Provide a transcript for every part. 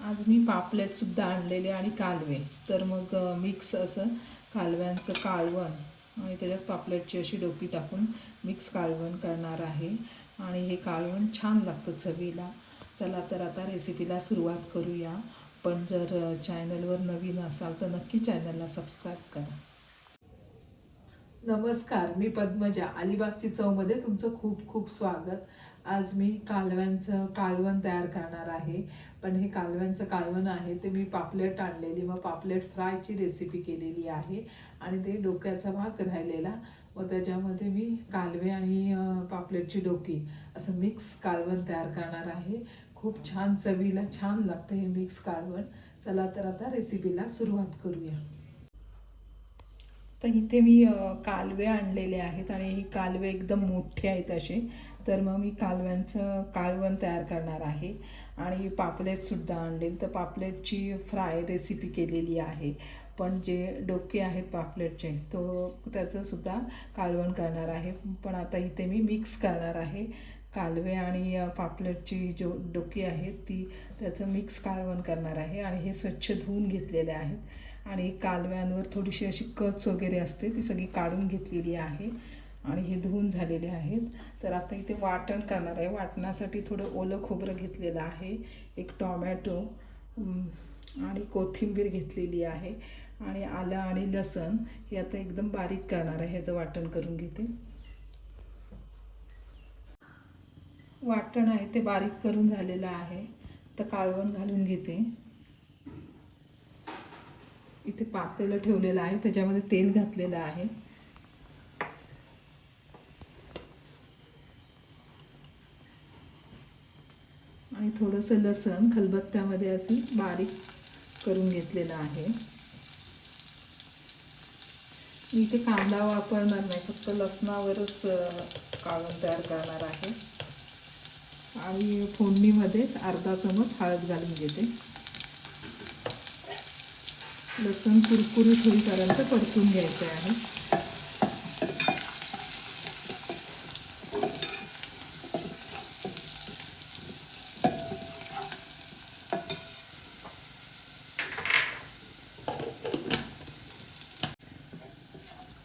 आज मी पापलेटसुद्धा आणलेले आणि कालवे. तर मग मिक्स असं कालव्यांचं कालवण आणि त्याच्यात पापलेटची अशी डोकी टाकून मिक्स कालवण करणार आहे. आणि हे कालवण छान लागतं चवीला. चला तर आता रेसिपीला सुरुवात करूया. पण जर चॅनलवर नवीन असाल तर नक्की चॅनलला सबस्क्राईब करा. नमस्कार मी पद्मजा. अलिबागची चवमध्ये तुमचं खूप खूप स्वागत. आज मी कालव्यांचं कालवण तयार करणार आहे. पण हे कालव्यांचं कालवण आहे ते मी पापलेट आणलेली मग पापलेट फ्रायची रेसिपी केलेली आहे आणि ते डोक्याचा भाग राहिलेला. व त्याच्यामध्ये मी कालवे आणि पापलेटची डोकी असं मिक्स कालवण तयार करणार आहे. खूप छान चवीला छान लागतं हे मिक्स कालवण. चला तर आता रेसिपीला सुरुवात करूया. तर इथे मी कालवे आणलेले आहेत आणि ही कालवे एकदम मोठे आहेत असे. तर मग मी कालव्यांचं कालवण तयार करणार आहे. आणि पापलेटसुद्धा आणलेली. तर पापलेटची फ्राय रेसिपी केलेली आहे. पण जे डोके आहेत पापलेटचे तो त्याचंसुद्धा कालवण करणार आहे. पण आता इथे मी मिक्स करणार आहे. कालवे आणि पापलेटची जो डोकी आहेत ती त्याचं मिक्स कालवण करणार आहे. आणि हे स्वच्छ धुवून घेतलेले आहेत. आणि कालव्यांवर थोडीशी अशी कच वगैरे असते ती सगळी काढून घेतलेली आहे. आणि हे धुवून झालेले आहेत. तर आता इथे वाटण करणार आहे. वाटणासाठी थोडं ओलं खोबरं घेतलेलं आहे. एक टॉमॅटो आणि कोथिंबीर घेतलेली आहे. आणि आलं आणि लसण हे आता एकदम बारीक करणार आहे. ह्याचं वाटण करून घेते. वाटण आहे ते बारीक करून झालेलं आहे. तर काळवण घालून घेते. इथे पातेलं ठेवलेलं आहे. त्याच्यामध्ये तेल घातलेलं आहे. आणि थोडंसं लसण खलबत्त्यामध्ये असं बारीक करून घेतलेलं आहे. मी इथे कांदा वापरणार नाही फक्त लसणावरच काढून तयार करणार आहे. आणि फोडणीमध्येच अर्धा चमच हळद घालून घेते. लसूण कुरकुरीत होईपर्यंत परतून घ्यायचे आहे.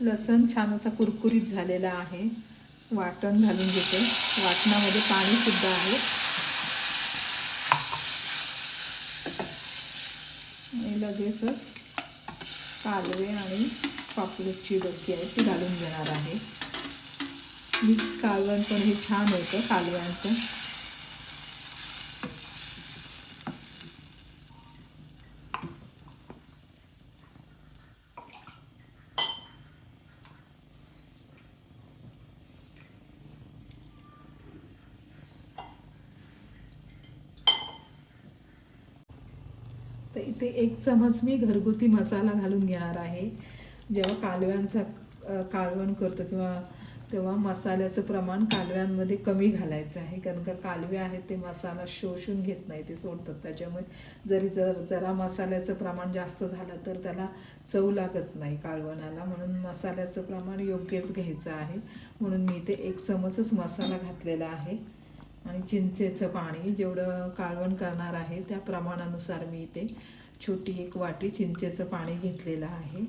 लसण छान असा कुरकुरीत झालेला आहे. वाटण घालून घेते. वाटणामध्ये पाणीसुद्धा आहे. लगेचच कालवे आणि पापलेटची डोकी आहे ती घालून घेणार आहे. मिक्स कालवण पण हे छान होतं कालव्यांचं. इथे एक चमच मी घरगुती मसाला घालून घेणार आहे. जेव्हा कालव्यांचा कालवण करतो किंवा तेव्हा मसाल्याचं प्रमाण कालव्यांमध्ये कमी घालायचं आहे. कारण का कालवे आहेत ते मसाला शोषून घेत नाही ते सोडतात. त्याच्यामुळे जरी जर जरा मसाल्याचं प्रमाण जास्त झालं तर त्याला चव लागत नाही कालवणाला. म्हणून मसाल्याचं प्रमाण योग्यच घ्यायचं आहे. म्हणून मी इथे एक चमचच मसाला घातलेला आहे. आणि चिंचेचं पाणी जेवढं कालवण करणार आहे त्या प्रमाणानुसार मी इथे छोटी एक वाटी चिंचेचं पाणी घेतलेलं आहे.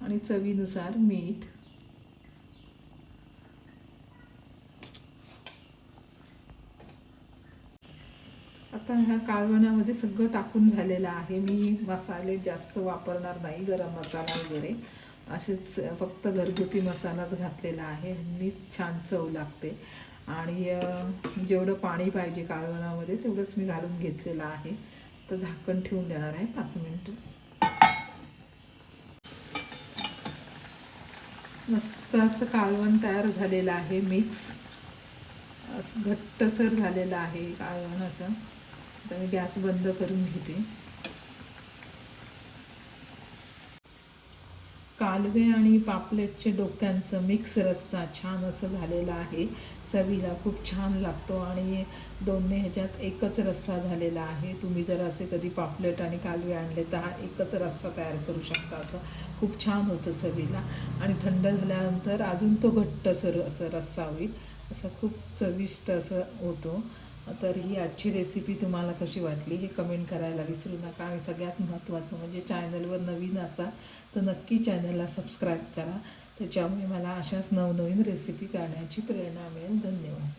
आणि चवीनुसार मीठ आता ह्या काळवण्यामध्ये सगळं टाकून झालेलं आहे. मी मसाले जास्त वापरणार नाही गरम मसाला वगैरे. असेच फक्त घरगुती मसालाच घातलेला आहे. नीट छान चव लागते. आणि जेवढं पाणी पाहिजे काळवणामध्ये तेवढंच मी घालून घेतलेलं आहे. तर झाकण ठेवून देणार आहे पाच मिनटं. मस्त असं काळवण तयार झालेलं आहे मिक्स. असं घट्टसर झालेलं आहे काळवण असं. आता मी गॅस बंद करून घेते. कालवे आणि पापलेटचे डोक्यांचं मिक्स रस्सा छान असं झालेला आहे. चवीला खूप छान लागतो आणि दोन्ही ह्याच्यात एकच रस्सा झालेला आहे. तुम्ही जर असे कधी पापलेट आणि कालवे आणले तर हा एकच रस्सा तयार करू शकता असं खूप छान होतं चवीला. आणि थंड झाल्यानंतर अजून तो घट्ट सर असं रस्सा होईल. असं खूप चविष्ट असं होतो. तर ही आजची रेसिपी तुम्हाला कशी वाटली हे कमेंट करायला विसरू नका. आणि सगळ्यात महत्त्वाचं म्हणजे चॅनलवर नवीन असाल तर नक्की चॅनलला सबस्क्राईब करा. त्याच्यामुळे मला अशाच नवनवीन रेसिपी करण्याची प्रेरणा मिळेल. धन्यवाद.